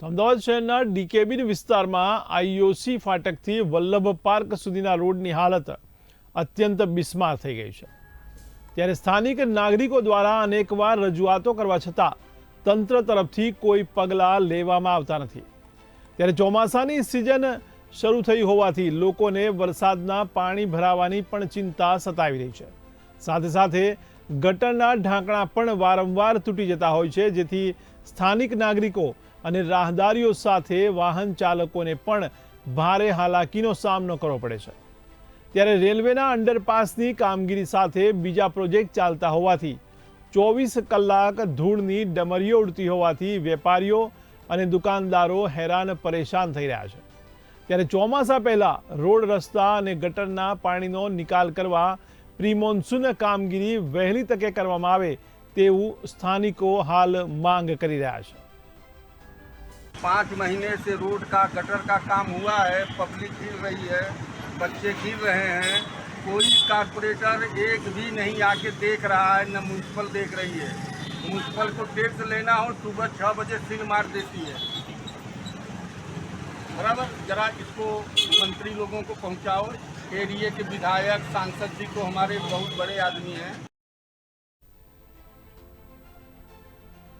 તો અમદાવાદ શહેરના ડીકેબીન વિસ્તારમાં આઈઓસી ફાટકથી વલ્લભ પાર્ક સુધીના રોડની હાલત અત્યંત બિસ્માર થઈ ગઈ છે. ત્યારે સ્થાનિક નાગરિકો દ્વારા અનેકવાર રજૂઆતો કરવા છતાં તંત્ર તરફથી કોઈ પગલાં લેવામાં આવતા નથી. ત્યારે ચોમાસાની સિઝન શરૂ થઈ હોવાથી લોકોને વરસાદના પાણી ભરાવાની પણ ચિંતા સતાવી રહી છે. સાથે સાથે ગટરના ઢાંકણા પણ વારંવાર તૂટી જતા હોય છે, જેથી સ્થાનિક નાગરિકો અને રાહદારીઓ સાથે વાહન ચાલકોને પણ ભારે હાલાકીનો સામનો કરવો પડે છે. ત્યારે રેલવેના અંડરપાસની કામગીરી સાથે બીજા પ્રોજેક્ટ ચાલતા હોવાથી ચોવીસ કલાક ધૂળની ડમરીઓ ઉડતી હોવાથી વેપારીઓ અને દુકાનદારો હેરાન પરેશાન થઈ રહ્યા છે. ત્યારે ચોમાસા પહેલાં રોડ રસ્તા અને ગટરના પાણીનો નિકાલ કરવા પ્રી મોન્સૂન કામગીરી વહેલી તકે કરવામાં આવે તેવું સ્થાનિકો હાલ માંગ કરી રહ્યા છે पाँच महीने से रोड का गटर का काम हुआ है पब्लिक गिर रही है बच्चे गिर रहे हैं कोई कारपोरेटर एक भी नहीं आके देख रहा है न म्यूनसिपल देख रही है म्यूनसिपल को टैक्स लेना हो सुबह छः बजे सील मार देती है बराबर जरा इसको मंत्री लोगों को पहुंचाओ एरिए के विधायक सांसद जी को हमारे बहुत बड़े आदमी हैं